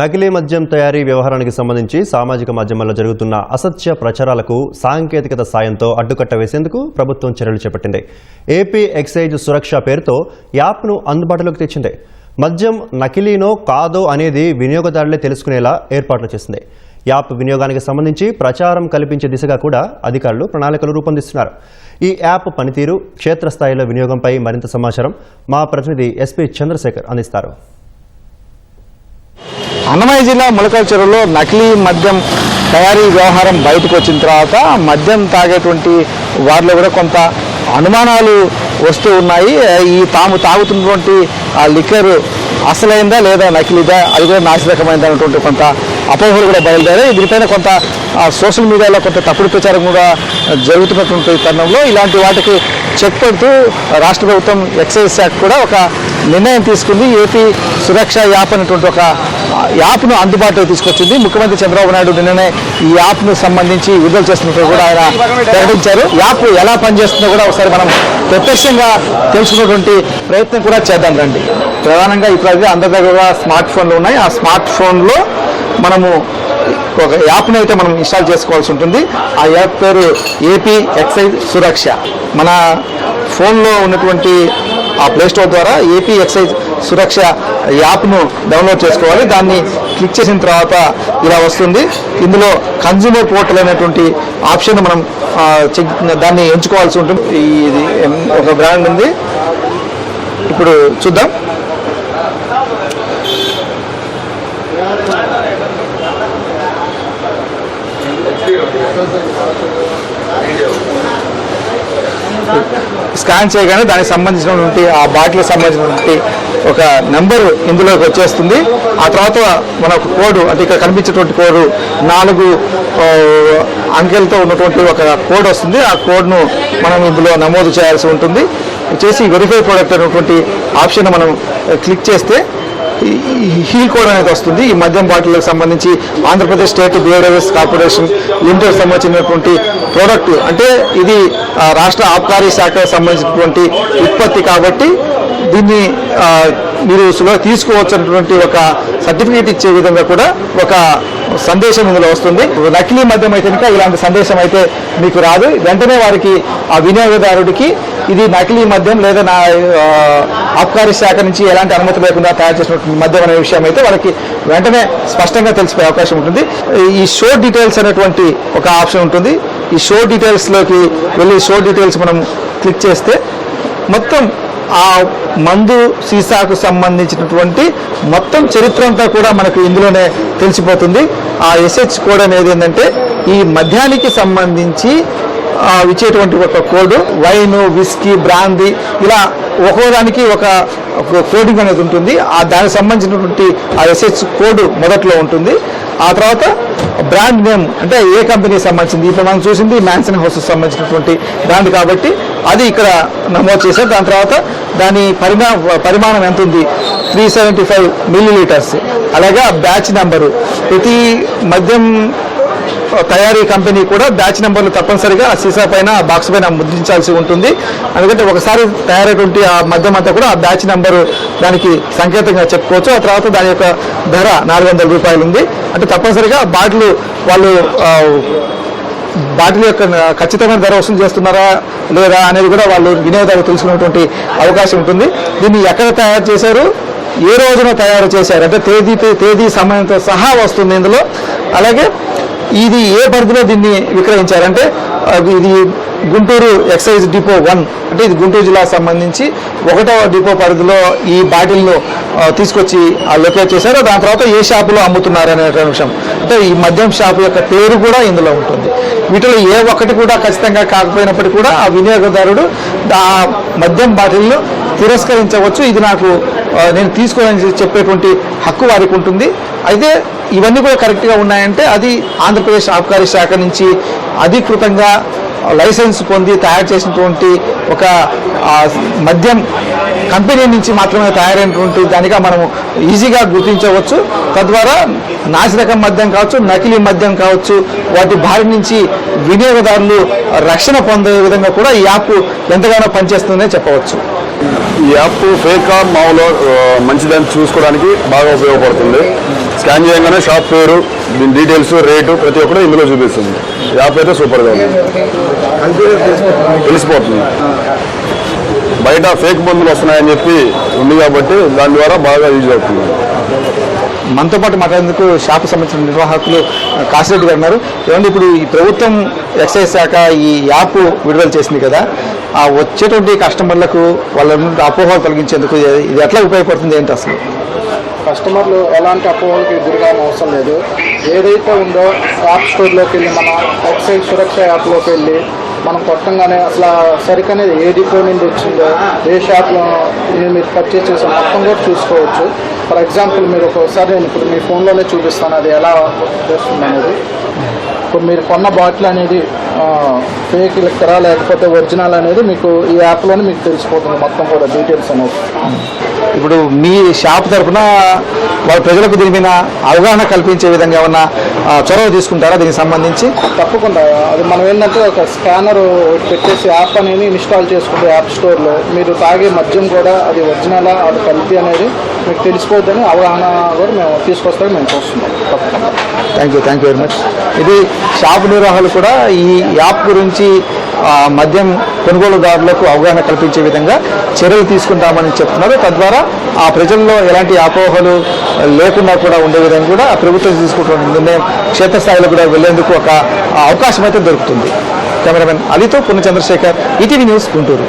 నకిలీ మద్యం తయారీ వ్యవహారానికి సంబంధించి సామాజిక మాధ్యమాల్లో జరుగుతున్న అసత్య ప్రచారాలకు సాంకేతికత సాయంతో అడ్డుకట్ట వేసేందుకు ప్రభుత్వం చర్యలు చేపట్టింది. ఏపీ ఎక్సైజ్ సురక్ష పేరుతో యాప్ను అందుబాటులోకి తెచ్చింది. మద్యం నకిలీనో కాదో అనేది వినియోగదారులే తెలుసుకునేలా ఏర్పాట్లు చేసింది. యాప్ వినియోగానికి సంబంధించి ప్రచారం కల్పించే దిశగా కూడా అధికారులు ప్రణాళికలు రూపొందిస్తున్నారు. ఈ యాప్ పనితీరు క్షేత్రస్థాయిలో వినియోగంపై మరింత సమాచారం మా ప్రతినిధి ఎస్పీ చంద్రశేఖర్ అందిస్తారు. అన్నమయ్య జిల్లా ములకల చెరువులో నకిలీ మద్యం తయారీ వ్యవహారం బయటకు వచ్చిన తర్వాత మద్యం తాగేటువంటి వారిలో కూడా కొంత అనుమానాలు వస్తూ ఉన్నాయి. ఈ తాము తాగుతున్నటువంటి ఆ లిక్కర్ అసలైందా లేదా నకిలీదా? అది కూడా నాసిరకమైందా అనేటువంటి కొంత అపోహలు కూడా బయలుదేరాయి. దీనిపైన కొంత సోషల్ మీడియాలో కొంత తప్పుడు ప్రచారం కూడా జరుగుతున్నటువంటి తరుణంలో ఇలాంటి వాటికి చెక్ పెడుతూ రాష్ట్ర ప్రభుత్వం ఎక్సైజ్ శాఖ కూడా ఒక నిర్ణయం తీసుకుంది. ఏపీ సురక్ష యాప్ అనేటువంటి ఒక యాప్ను అందుబాటులో తీసుకొచ్చింది. ముఖ్యమంత్రి చంద్రబాబు నాయుడు నిన్ననే ఈ యాప్ను సంబంధించి విడుదల చేస్తున్నట్టు కూడా ఆయన ప్రకటించారు. యాప్ ఎలా పనిచేస్తుందో కూడా ఒకసారి మనం ప్రత్యక్షంగా తెలుసుకున్నటువంటి ప్రయత్నం కూడా చేద్దాం రండి. ప్రధానంగా ఇప్పుడు అందరి దగ్గర స్మార్ట్ ఫోన్లు ఉన్నాయి. ఆ స్మార్ట్ ఫోన్లో మనము ఒక యాప్ని అయితే మనం ఇన్స్టాల్ చేసుకోవాల్సి ఉంటుంది. ఆ యాప్ పేరు ఏపీ ఎక్సైజ్ సురక్ష. మన ఫోన్లో ఉన్నటువంటి ఆ ప్లేస్టోర్ ద్వారా ఏపీ ఎక్సైజ్ సురక్ష యాప్ను డౌన్లోడ్ చేసుకోవాలి. దాన్ని క్లిక్ చేసిన తర్వాత ఇలా వస్తుంది. ఇందులో కన్జ్యూమర్ పోర్టల్ అనేటువంటి ఆప్షన్ మనం చెక్ దాన్ని ఎంచుకోవాల్సి ఉంటుంది. ఇది ఒక బ్రాండ్ ఉంది. ఇప్పుడు చూద్దాం. స్కాన్ చేయగానే దానికి సంబంధించినటువంటి ఆ బాటిల్కి సంబంధించినటువంటి ఒక నెంబరు ఇందులోకి వచ్చేస్తుంది. ఆ తర్వాత మనకు కోడ్ అంటే ఇక్కడ కనిపించేటువంటి కోడ్ నాలుగు అంకెలతో ఉన్నటువంటి ఒక కోడ్ వస్తుంది. ఆ కోడ్ను మనం ఇందులో నమోదు చేయాల్సి ఉంటుంది. చేసి వెరిఫై ప్రోడక్ట్ అనేటువంటి ఆప్షన్ మనం క్లిక్ చేస్తే హీల్ కోడ్ అనేది వస్తుంది. ఈ మద్యం బాటిల్కి సంబంధించి Andhra Pradesh state beverages corporation limited సంబంధించినటువంటి ప్రోడక్ట్. అంటే ఇది రాష్ట్ర ఆబ్కారీ శాఖకు సంబంధించినటువంటి ఉత్పత్తి కాబట్టి దీన్ని మీరు సులువ తీసుకోవచ్చు అన్నటువంటి ఒక సర్టిఫికేట్ ఇచ్చే విధంగా కూడా ఒక సందేశం ఇందులో వస్తుంది. నకిలీ మద్యం అయితే కనుక ఇలాంటి సందేశం అయితే మీకు రాదు. వెంటనే వారికి ఆ వినియోగదారుడికి ఇది నకిలీ మద్యం లేదా నా ఆబ్కారీ శాఖ నుంచి ఎలాంటి అనుమతి లేకుండా తయారు చేసినటువంటి మద్యం అనే విషయం అయితే వాళ్ళకి వెంటనే స్పష్టంగా తెలిసిపోయే అవకాశం ఉంటుంది. ఈ షో డీటెయిల్స్ అనేటువంటి ఒక ఆప్షన్ ఉంటుంది. ఈ షో డీటెయిల్స్లోకి వెళ్ళి షో డీటెయిల్స్ మనం క్లిక్ చేస్తే మొత్తం ఆ మందు సీసాకు సంబంధించినటువంటి మొత్తం చరిత్ర అంతా కూడా మనకు ఇందులోనే తెలిసిపోతుంది. ఆ ఎస్హెచ్ కోడ్ అనేది ఏంటంటే ఈ మద్యానికి సంబంధించి ఇచ్చేటువంటి ఒక కోడ్ వైన్ విస్కీ బ్రాందీ ఇలా ఒక్కోదానికి ఒక ఒక కోడింగ్ అనేది ఉంటుంది. ఆ దానికి సంబంధించినటువంటి ఆ ఎస్హెచ్ కోడ్ మొదట్లో ఉంటుంది. ఆ తర్వాత బ్రాండ్ నేమ్ అంటే ఏ కంపెనీకి సంబంధించింది? ఇప్పుడు మనం చూసింది మ్యాన్సన్ హౌస్ సంబంధించినటువంటి బ్రాండ్ కాబట్టి అది ఇక్కడ నమోదు చేశారు. దాని తర్వాత దాని పరిమా పరిమాణం ఎంత ఉంది three seventy five millilitres అలాగే బ్యాచ్ నెంబరు ప్రతి మద్యం తయారీ కంపెనీ కూడా బ్యాచ్ నెంబర్లు తప్పనిసరిగా ఆ సీసా పైన ఆ బాక్స్ పైన ముద్రించాల్సి ఉంటుంది. ఎందుకంటే ఒకసారి తయారైనటువంటి ఆ మద్యం అంతా కూడా ఆ బ్యాచ్ నెంబరు దానికి సంకేతంగా చెప్పుకోవచ్చు. ఆ తర్వాత దాని యొక్క ధర నాలుగు వందల రూపాయలు ఉంది అంటే తప్పనిసరిగా బాటిల్ వాళ్ళు బాటిల్ యొక్క ఖచ్చితమైన ధర వసూలు చేస్తున్నారా లేదా అనేది కూడా వాళ్ళు వినియోగదారు తెలుసుకునేటువంటి అవకాశం ఉంటుంది. దీన్ని ఎక్కడ తయారు చేశారు? ఏ రోజున తయారు చేశారు? అంటే తేదీ తేదీ సమయంతో సహా వస్తుంది ఇందులో. అలాగే ఇది ఏ పరిధిలో దీన్ని విక్రయించారంటే ఇది గుంటూరు ఎక్సైజ్ డిపో వన్ అంటే ఇది గుంటూరు జిల్లాకు సంబంధించి ఒకటవ డిపో పరిధిలో ఈ బాటిల్ను తీసుకొచ్చి ఆ, లొకేట్ చేశారు. దాని తర్వాత ఏ షాపులో అమ్ముతున్నారు అనే విషయం. అంటే ఈ మద్యం షాపు యొక్క పేరు కూడా ఇందులో ఉంటుంది. వీటిలో ఏ ఒక్కటి కూడా ఖచ్చితంగా కాకపోయినప్పటికీ కూడా ఆ వినియోగదారుడు ఆ మద్యం బాటిల్ను తిరస్కరించవచ్చు. ఇది నాకు నేను తీసుకోవాలని చెప్పేటువంటి హక్కు వారికి ఉంటుంది. అయితే ఇవన్నీ కూడా కరెక్ట్గా ఉన్నాయంటే అది ఆంధ్రప్రదేశ్ ఆబ్కారీ శాఖ నుంచి అధికృతంగా లైసెన్స్ పొంది తయారు చేసినటువంటి ఒక మద్యం కంపెనీ నుంచి మాత్రమే తయారైనటువంటి దానిగా మనము ఈజీగా గుర్తించవచ్చు. తద్వారా నాసిరకం మద్యం కావచ్చు నకిలీ మద్యం కావచ్చు వాటి బారి నుంచి వినియోగదారులు రక్షణ పొందే విధంగా కూడా ఈ యాప్ ఎంతగానో పనిచేస్తుందని చెప్పవచ్చు. ఈ యాప్ ఫేక్ మామూలు మంచిదని చూసుకోవడానికి బాగా ఉపయోగపడుతుంది. స్కాన్ చేయగానే షాప్ పేరు దీని డీటెయిల్స్ రేటు ప్రతి ఒక్కటి ఇందులో చూపిస్తుంది. యాప్ అయితే సూపర్గా ఉంది. తెలిసిపోతుంది. బయట ఫేక్ మందులు వస్తున్నాయని చెప్పి ఉంది కాబట్టి దాని ద్వారా బాగా యూజ్ అవుతుంది. మనతో పాటు మాట్లాడేందుకు షాప్ సంబంధించిన నిర్వాహకులు కాశిరెడ్డి గారు ఉన్నారు. ఏమంటే ఇప్పుడు ఈ ప్రభుత్వం ఎక్సైజ్ శాఖ ఈ యాప్ విడుదల చేసింది కదా ఆ వచ్చేటువంటి కస్టమర్లకు వాళ్ళ నుండి అపోహలు తొలగించేందుకు ఇది- ఎట్లా ఉపయోగపడుతుంది ఏంటి అసలు? కస్టమర్లు ఎలాంటి అపోహలకి గురిగా అవసరం లేదు. ఏదైతే ఉందో యాప్ స్టోర్లోకి వెళ్ళి మన ఎక్సైజ్ సురక్ష యాప్లోకి వెళ్ళి మనం కొట్టంగానే అసలు ఆ సరుకు అనేది ఏ డిపో నుండి వచ్చిందో ఏ షాప్లో మీరు పర్చేస్ చేసే మొత్తం కూడా చూసుకోవచ్చు. ఫర్ ఎగ్జాంపుల్ మీరు ఒకసారి నేను ఇప్పుడు మీ ఫోన్లోనే చూపిస్తాను అది ఎలా వస్తుంది అనేది ఇప్పుడు మీరు కొన్న బాటిల్ అనేది ఫేక్ లిక్కరా లేకపోతే ఒరిజినల్ అనేది మీకు ఈ యాప్లోనే మీకు తెలిసిపోతుంది మొత్తం కూడా డీటెయిల్స్ అనేది. ఇప్పుడు మీ షాప్ తరఫున వాళ్ళ ప్రజలకు దీని మీద అవగాహన కల్పించే విధంగా ఏమన్నా చొరవ తీసుకుంటారా దీనికి సంబంధించి? తప్పకుండా. అది మనం ఏంటంటే ఒక స్కానర్ పెట్టేసి యాప్ అనేది ఇన్స్టాల్ చేసుకుంటే యాప్ స్టోర్లో మీరు తాగే మద్యం కూడా అది ఒరిజినలా అది కల్తీ అనేది మీకు తెలిసిపోద్దని అవగాహన కూడా మేము తీసుకొస్తామని మేము చూస్తున్నాం. తప్పకుండా. Thank you thank you very much ఇది షాప్ నిర్వాహకులు కూడా ఈ యాప్ గురించి మద్యం కొనుగోలుదారులకు అవగాహన కల్పించే విధంగా చర్యలు తీసుకుంటామని చెప్తున్నారు. తద్వారా ఆ ప్రజల్లో ఎలాంటి అపోహలు లేకుండా కూడా ఉండే విధంగా కూడా ఆ ప్రభుత్వం తీసుకుంటున్న నిర్ణయం క్షేత్రస్థాయిలో కూడా వెళ్ళేందుకు ఒక అవకాశం అయితే దొరుకుతుంది. కెమెరామెన్ అలీతో పుణ్య చంద్రశేఖర్ ఈటీవీ న్యూస్ గుంటూరు.